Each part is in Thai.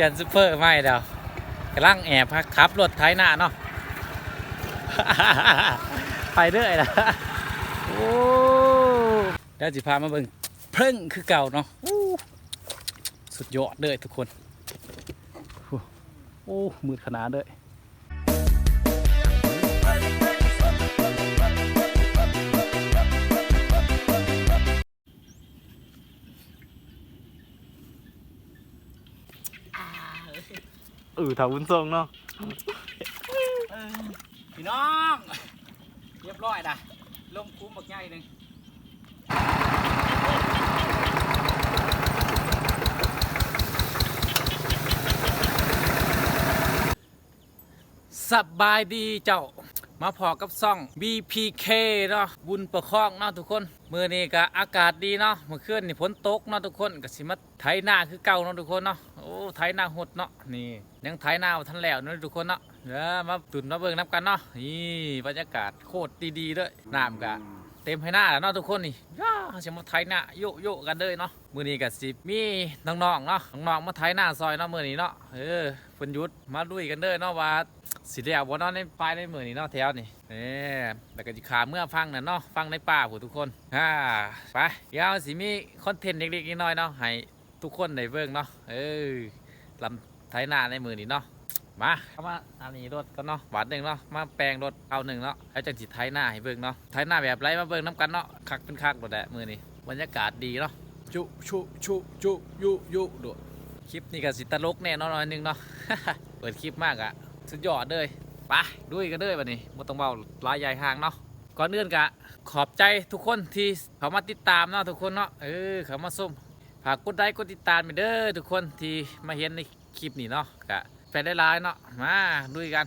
ปลี่ยนซูเปอร์ไม่เดียวกำลังแอบพักขับรถไถหน้าเนาะไปเรื่อยละโอ้เดี๋ยวจิพามาเบิ่งเพิ่งคือเก่าเนาะสุดยอดเลยทุกคน โอ้โอ้มืดขนาดเลย ออถาวุ้นทรงเนาะพี่น้องเรียบร้อยนะลงคุ้มบักใหญ่หนึ่งสบายดีเจ้า มาพอกับซ่อง BPK เนาะบุญประคองเนาะทุกคนมือนี้ก็อากาศดีเนาะเมื่อคืนนี่ฝนตกเนาะทุกคนก็สิมาไถหน้าคือเก่าเนาะทุกคนเนาะโอ้ไถหน้าหดเนาะนี่ยังไถหน้าบ่ทันแล้วเนาะทุกคนเนาะเดี๋ยวมาตุนมาเบิ่งน้ำกันเนาะนี่บรรยากาศโคตรดีๆด้วยน้ำกะเต็มให้หน้าแล้วเนาะทุกคนนี่ย่าจะมาไถหน้าโยโยกันเลยเนาะมือนี้ก็สิมีน้องๆเนาะน้องๆมาไถหน้าซอยเนาะมือนี้เนาะเออ พิ่นยุดมาลุยกันเด้อเนาะว่าสิได้เอาบ่เนาะในปลายในมือนี่เนาะแถวนี่เอ้แล้วก็สิขาเมื่อฟังน่ะเนาะฟังในป่าผู้ทุกคนฮ่าไปเดี๋ยวสิมีคอนเทนต์เล็กๆน้อยๆเนาะให้ทุกคนได้เบิ่งเนาะเออลำไถนาในมือนี่เนาะมาเข้ามาอันนี้รถก็เนาะบาทหนึ่งเนาะมาแปลงรถเอาหนึ่งเนาะแล้วจังสิไถนาให้เบิ่งเนาะไถนาแบบไรมาเบิ่งน้ำกันเนาะคักเป็นคักหมดแหละมือนี่บรรยากาศดีเนาะจุชุชุจุยุยุด คลิปนี้ก็สิตลกแน่นอนนึงเนาะเปิดคลิปมากอะสุดยอดเลยไปด้วยกันเลยวันนี้วันต้องเบาลายใหญ่ห่างเนาะก่อนอื่นกะขอบใจทุกคนที่เขามาติดตามเนาะทุกคนเนาะเออเขามาส้มฝากกดไลค์กดติดตามไปเด้อทุกคนที่มาเห็นในคลิปนี้เนาะกะแฟนได้ไลน์เนาะมาด้วยกัน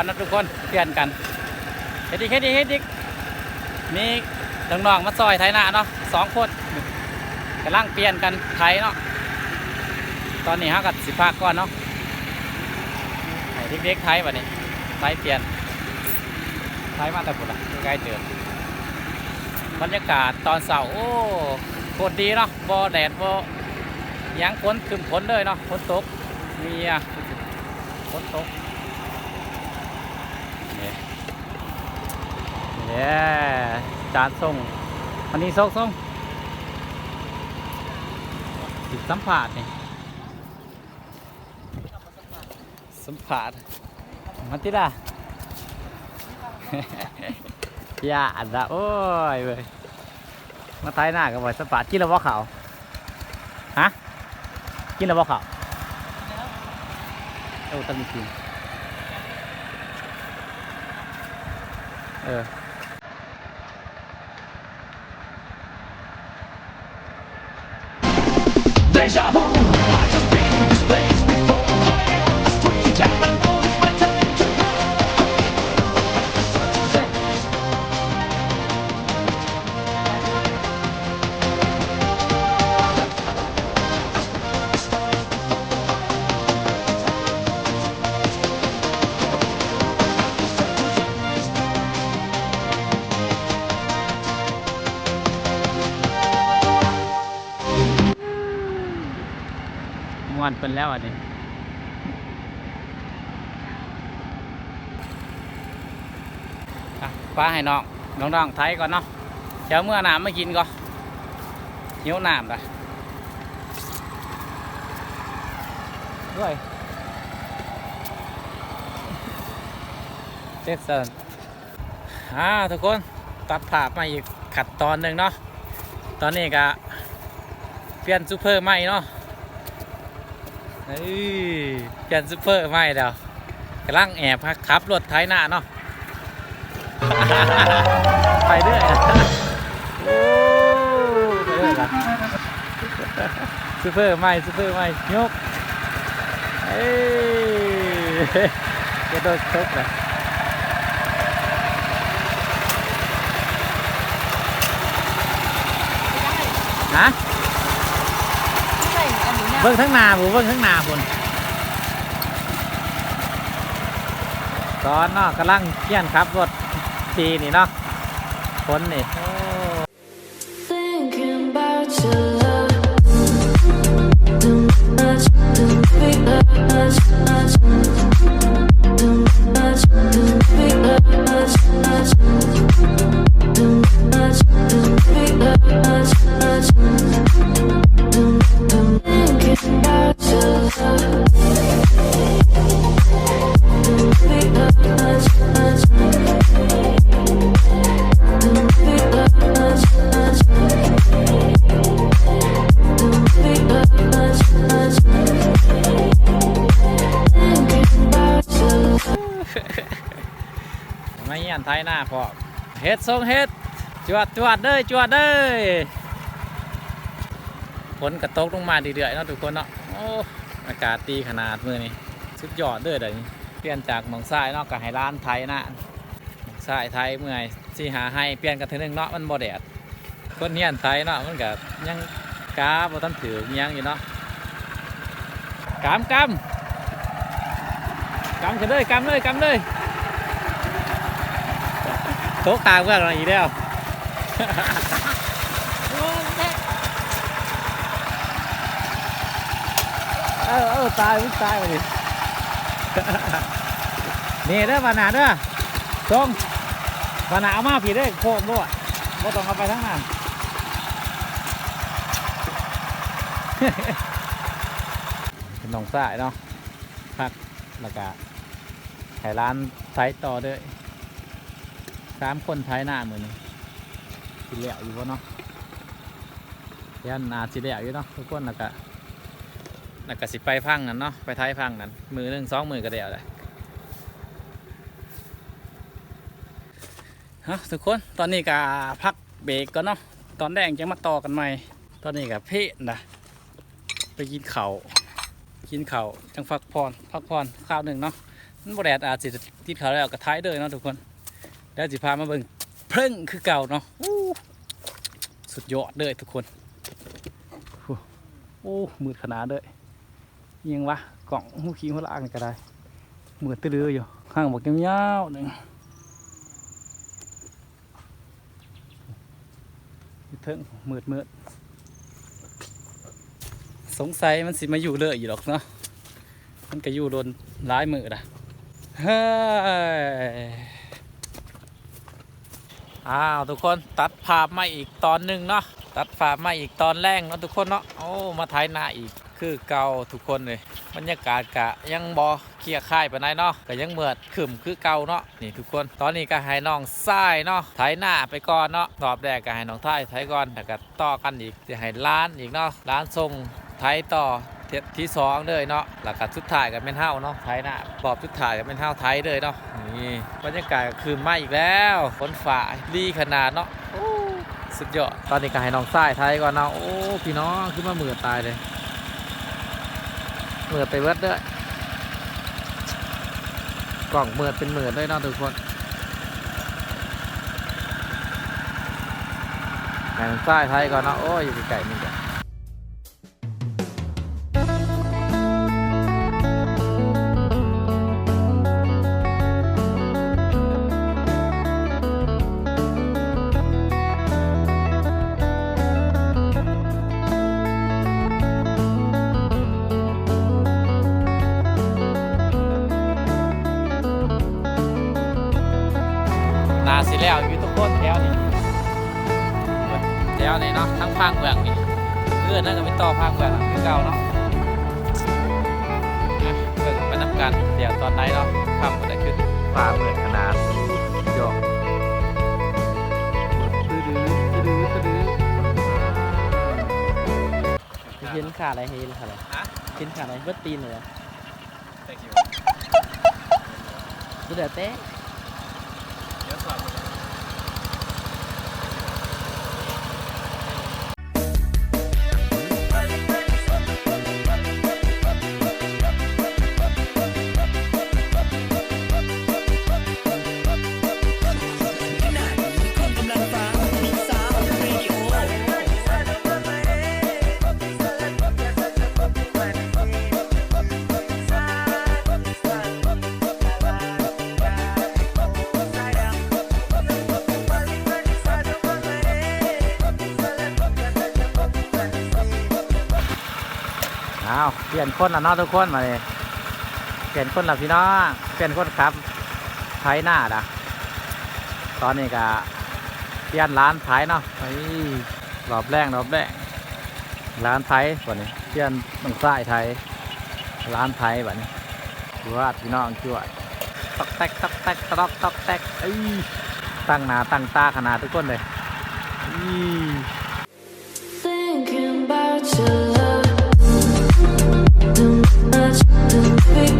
อนนะทุกคนเปลี่ยนกันเฮ็ดอีกเฮ็ดอีกเฮ็ดอีกมีน้องๆมาซอยไถนาเนาะสองคนกำลังเปลี่ยนกันไถเนาะตอนนี้ฮะกับสิพักก่อนเนาะเด็กๆไถบัดนี้ไถเปลี่ยนไถมาแต่ผุดละใกล้ๆเจอบรรยากาศตอนเสาร์โอ้โคตรดีเนาะบ่แดดบ่หยังฝนคึมฝนเลยเนาะฝนตกมีอะฝนตกเนี่ยเนี่ ยจานส่งวันนี้ส่งส่งติดสัมผัสนี่สัมผัสมาติดอะอย่าอันละโอ้ยเว้ยมาท้ายหน้ากันไว้สปาดกินแล้วบ่เขาฮะกินแล้วบ่เขาเออตั้งมีกินเออ ม่ว เป็นแล้วอันนี้อะป้าให้น้องน้องๆไทยก่อนเนาะเดี๋ยวเมื่อน้ำไมากินก่อนหิวน้ำละด้วยเจ็ดเซนอ่าทุกคนตัดภาพมาอีกขัดตอนหนึ่งเนาะตอนนี้ก็เปลี่ยนซูเปอร์ใหม่เนาะ เฮ้ยเปลี่ยนซูเปอร์ใหม่เดียวกำลังแอบขับรถไถหน้าเนาะ ไปเรื่อยโอ้ไปเรื่อยละซูเปอร์ใหม่ซูเปอร์ใหม่ยกเอ้ยกระโดดชกเลยฮะใส่อันนี้ เบิ้งทั้งหนาผมเบิ้งทั้งหนาผมตอนเนาะกำลังเขี่ยนครับรถทีนี่เนาะคนนี่ พอเฮ็ดทรงเฮ็ดจวดจวดเด้ยจวดเด้ยฝนกระตกลงมาดีเดือยๆเนาะทุกคนเนาะโอ้อากาศดีขนาดมือนี่สุดยอดเด้อเดี๋ยวนี้เปลี่ยนจากหมองทรายเนาะกับไฮร้านไทยน้าหมองทรายไทยเมื่อยสิหาให้เปลี่ยนกันเทีนึงเนาะมันบ่แดดคนเฮียนไทยเนาะมันก็ยังกาบ่ทันถือยังอยู่เนาะกำกำกำกันเลยกำเลยกำเลย โต๊ะกลางเพื่อนอะไรอีกแล้วเออเออตายมึงตายมาดินี่เด้อปานาเด้อตรงปานาเอามาผีเด้อโค้งด้วยบ่ต้องเอาไปทั้งนั้นเป็นหนองสายเนาะพักแล้วก็ไขร้านไซต่อเด้อ สามคนท้ายหน้าเหมือนสิเหลี่ยวอยู่บ่เนาะยันอาสิเหลี่ยวอยู่เนาะทุกคนแล้วก็แล้วก็สิไปพังนั่นเนาะไปท้ายพังนั่นมือหนึ่งสองมือก็เดียวเลยฮะทุกคนตอนนี้ก็พักเบรกก่อนเนาะตอนแรกจะมาต่อกันใหม่ ตอนนี้ก็เพะนะไปกินเขากินเขาจังพักผ่อนพักผ่อนข้าวหนึ่งเนาะมันบ่แดดอาจสิติดเขาแล้วก็ท้ายเด้อเนาะทุกคน ดี๋ยวสิพามาเบิ่งเพิ่งคือเก่าเนาะสุดยอดเลยทุกคนโอ้มืดขนาดเลยยังวะกล่องหูขี้หัวลากก็ได้มืดตื้อๆอยู่ข้างบอกยาวหนึ่งอยู่เทิงมืดมืดสงสัยมันสิมาอยู่เลยอยู่หรอกเนาะมันก็อยู่โดนร้ายมือนะเฮ้ย อ้าวทุกคนตัดภาพมาอีกตอนหนึ่งเนาะตัดภาพมาอีกตอนแรกเนาะทุกคนเนาะโอ้มาถ่ายหน้าอีกคือเก่าทุกคนเลยบรรยากาศกะยังบอเคลียร์ค่ายไปไหนเนาะก็ยังเหมือดขึ้มคือเก่าเนาะนี่ทุกคนตอนนี้ก็ให้น้องทรายเนาะถ่ายหน้าไปก่อนเนาะรอบแรกก็ให้น้องทรายถ่ายก่อนแล้วก็ต่อกันอีกจะให้ร้านอีกเนาะร้านทรงไทยต่อ เทปที่สองเลยเนาะหลักสุดท้ายกับเป็นเฮ้าเนาะไทยนะบอบสุดท้ายกับเป็นเฮ้าไทยเลยเนาะนี่บรรยากาศคือมาอีกแล้วฝนฝ่าดีขนาดเนาะโอ้สุดยอดตอนนี้ก็ให้น้องทรายไทยก่อนเนาะโอ้พี่น้องขึ้นมาเหมือตายเลยเหมือไปเวิร์ดด้วยกล่องเหมือเป็นเหมือด้วยเนาะทุกคนให้น้องทรายไทยก่อนเนาะโอ้ยอยู่ไกลนี่จ้ะ ขาอะไรเห็นขาอะไรฮะเห็นขาอะไรเบิดตีนเลยอะแต่คิวสุดเดือดเต้ อ้าเปลี่ยนคนละเนาะทุกคนมาเลยเปลี่ยนคนละพี่น้องเปลี่ยนคนครับไทยหน้าด่ะตอนนี้ก็เปลี่ยนร้านไทยเนาะไอ้รอบแรกรอบแรกร้านไทยก่อนนี้เปลี่ยนต้งใต้ไทยร้านไทยแบบนี้จวดพี่น้องจวดตอกแตกตอกแตกตอกตอกแตกเอ้ยตั้งหน้าตั้งตาขนาดทุกคนเลยอี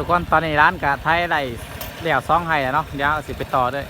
ทุกคนตอนนี้ร้านกะไทยไรเหลี่ยวซองให้แล้วเนาะเดี๋ยวสิไปต่อด้วย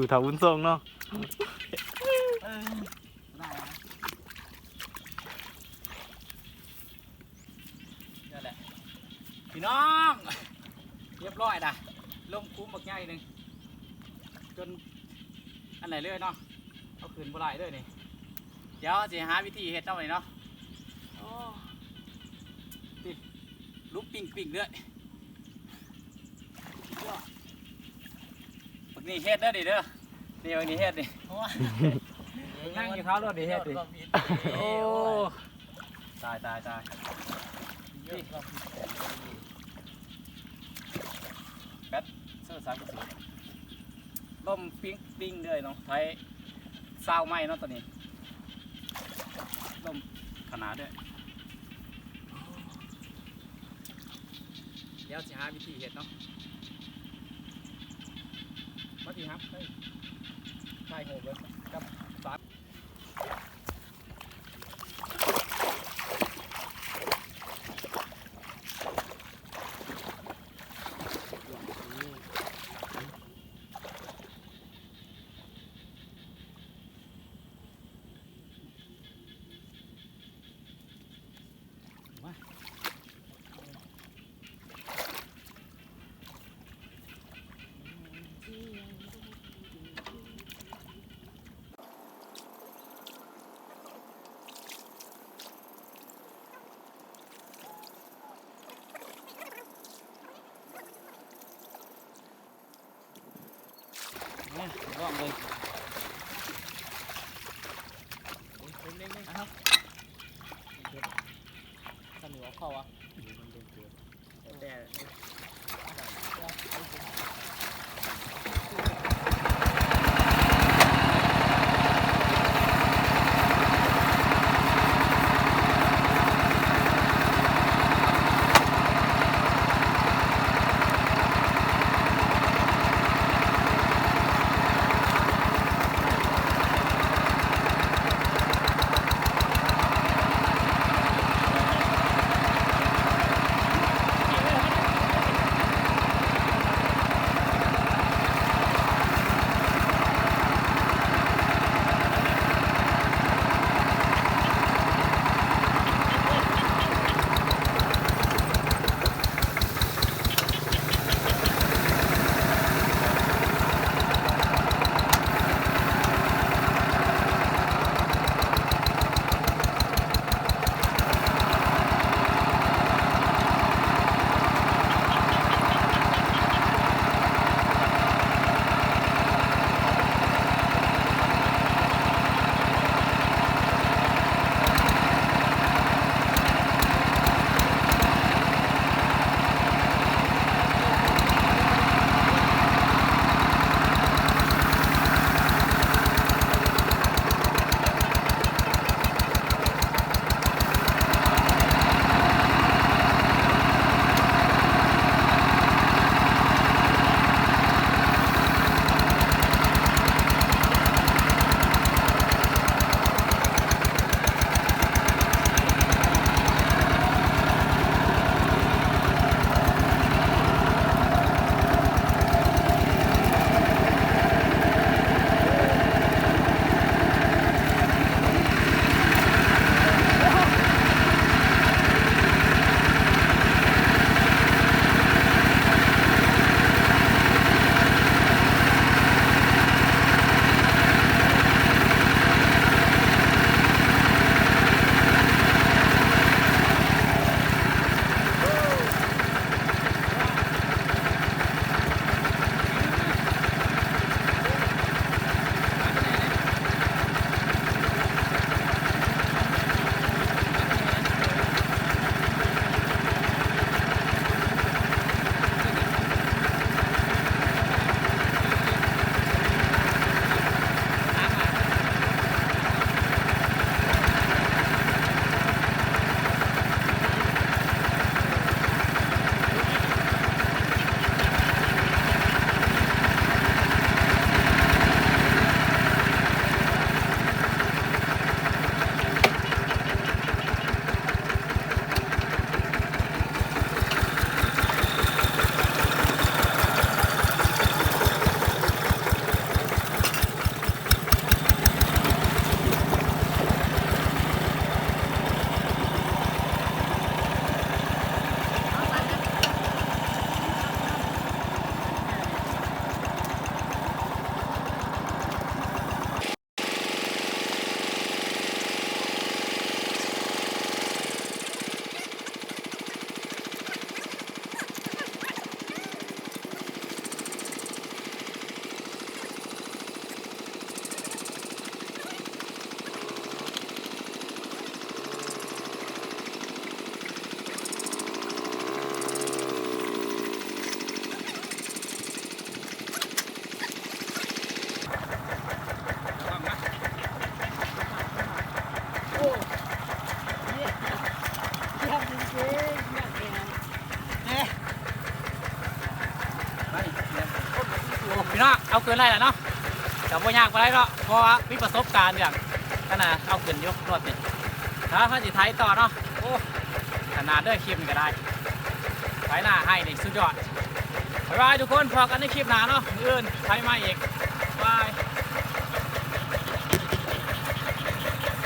เออถาวุ้นทรงเนาะนี่น้อง เรียบร้อยนะลงคุ้มบักใหญ่หนึ่งจนอันไหนเลยเนาะเอาคืนบ่ได้เลยนี่เดี๋ยวจะหาวิธีเฮ็ดเอาเลยเนาะโอ้นี่ลุกปิ่งปิ่งเลย นี่เฮ็ดเด้อดิเด้อนี่บักนี่เฮ็ดดินั่งอยู่เขารถดิเฮ็ดดิโอ้ตายตายตายเสื้อสามกระสือล่มปิ้งปิ้งเลยเนาะไทยซาวไหม้เนาะตัวนี้ล่มขนาดด้วยเดี๋ยวสิหาวิธีเห็ดเนาะมาทีครับเฮ้ย ใช่หดเลยครับ ร่องเลยนะครับข้าวเหนียวเข้าอะแต่ พี่น้องเอาคืนไรล่ะเนาะแต่ว่ายากไปไรเนาะเพราะว่ามีประสบการณ์อย่างขนาดเอาคืนยกรถนี่ถ้าพระจิไทยต่อเนาะโอ้ขนาดเด้อคลิปนี่ก็ได้ไปหน้าให้นี่สุดยอดบ๊ายบายทุกคนพอกันในคลิปหน้าเนาะอื่นใช้มาอีก